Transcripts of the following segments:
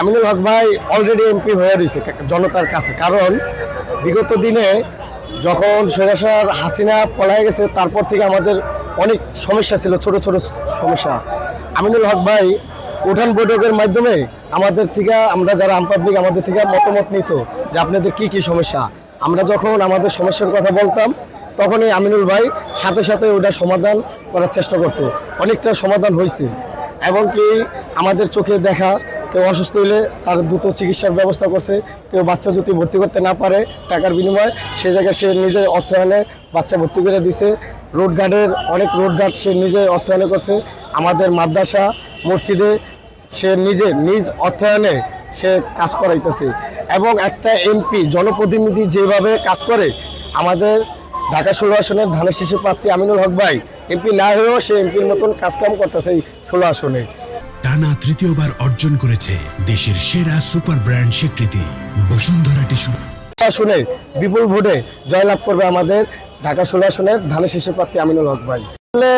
আমিনুল হক ভাই already MP হয়ে রয়েছে জনতার কাছে। কারণ বিগত দিনে যখন সৈরাসার হাসিনা পলায় গেছে, তারপর থেকে আমাদের অনেক সমস্যা ছিল, ছোট ছোট সমস্যা। আমিনুল হক ভাই উঠান বৈঠকের মাধ্যমে আমাদের থেকে, আমরা যারা আম পাবলিক আমাদের থেকে মতামত নিত যে আপনাদের কি কি সমস্যা। আমরা যখন আমাদের সমস্যার কথা বলতাম, তখনই আমিনুল ভাই সাথে সাথে ওটা সমাধান করার চেষ্টা করতো। অনেকটা সমাধান হয়েছে। এবং কি আমাদের চোখে দেখা কেউ অসুস্থ হলে তার দ্রুত চিকিৎসার ব্যবস্থা করছে। কেউ বাচ্চা যদি ভর্তি করতে না পারে টাকার বিনিময়ে সেই জায়গায় সে নিজের অর্থায়নে বাচ্চা ভর্তি করে দিছে। রোড গার্ডের অনেক রোড গার্ড সে নিজে অর্থায়নে করছে। আমাদের মাদ্রাসা মসজিদে সে নিজে নিজ অর্থায়নে সে কাজ করাইতেছে। এবং একটা এমপি, জনপ্রতিনিধি যেভাবে কাজ করে, আমাদের ঢাকা ষোলো আসনের ধানের শিশু প্রার্থী আমিনুল হক ভাই, এমপি না হয়েও সে এমপির মতন কাজকাম করতেছে এই ষোলো আসনে। টানা তৃতীয়বার অর্জন করেছে দেশের সেরা সুপার ব্র্যান্ড স্বীকৃতি। বসুন্ধরা টিস্যু শুনে বিপুল ভোটে জয়লাভ করবে আমাদের ঢাকা ষোলো আসনের ধানের শিশু প্রার্থী আমিনুল হক ভাই। আসলে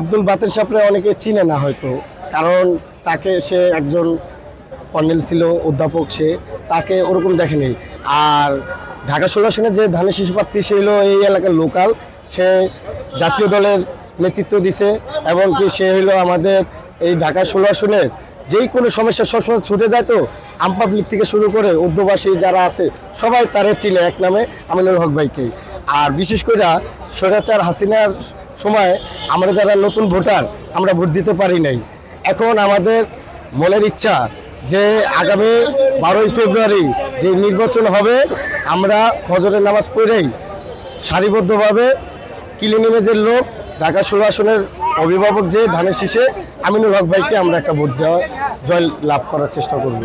আব্দুল বাতের সাপড়ে অনেকে চিনে না হয়তো, কারণ তাকে সে একজন কর্নেল ছিল, অধ্যাপক সে, তাকে ওরকম দেখেনি। আর ঢাকা ষোলো আসনের যে ধানের শিশু প্রার্থী, সে হলো এই এলাকার লোকাল, সে জাতীয় দলের নেতৃত্ব দিছে, এবং কি সে হলো আমাদের এই ঢাকা ষোলো আসনের যেই কোনো সমস্যা সবসময় ছুটে যায় তো আম পাবলিক থেকে শুরু করে উর্দুভাষী যারা আছে, সবাই তারে চিনে এক নামে আমিনুল হক ভাইকে। আর বিশেষ করে স্বৈরাচার হাসিনার সময় আমরা যারা নতুন ভোটার, আমরা ভোট দিতে পারি নাই। এখন আমাদের মনের ইচ্ছা যে আগামী বারোই ফেব্রুয়ারি যে নির্বাচন হবে, আমরা ফজরের নামাজ পড়েই সারিবদ্ধভাবে কিলিনিমেজের লোক ঢাকা ষোলো আসনের অভিভাবক যে ধানের শীষে আমিনুল হক ভাইকে আমরা একটা ভোট দেওয়া জয় লাভ করার চেষ্টা করব।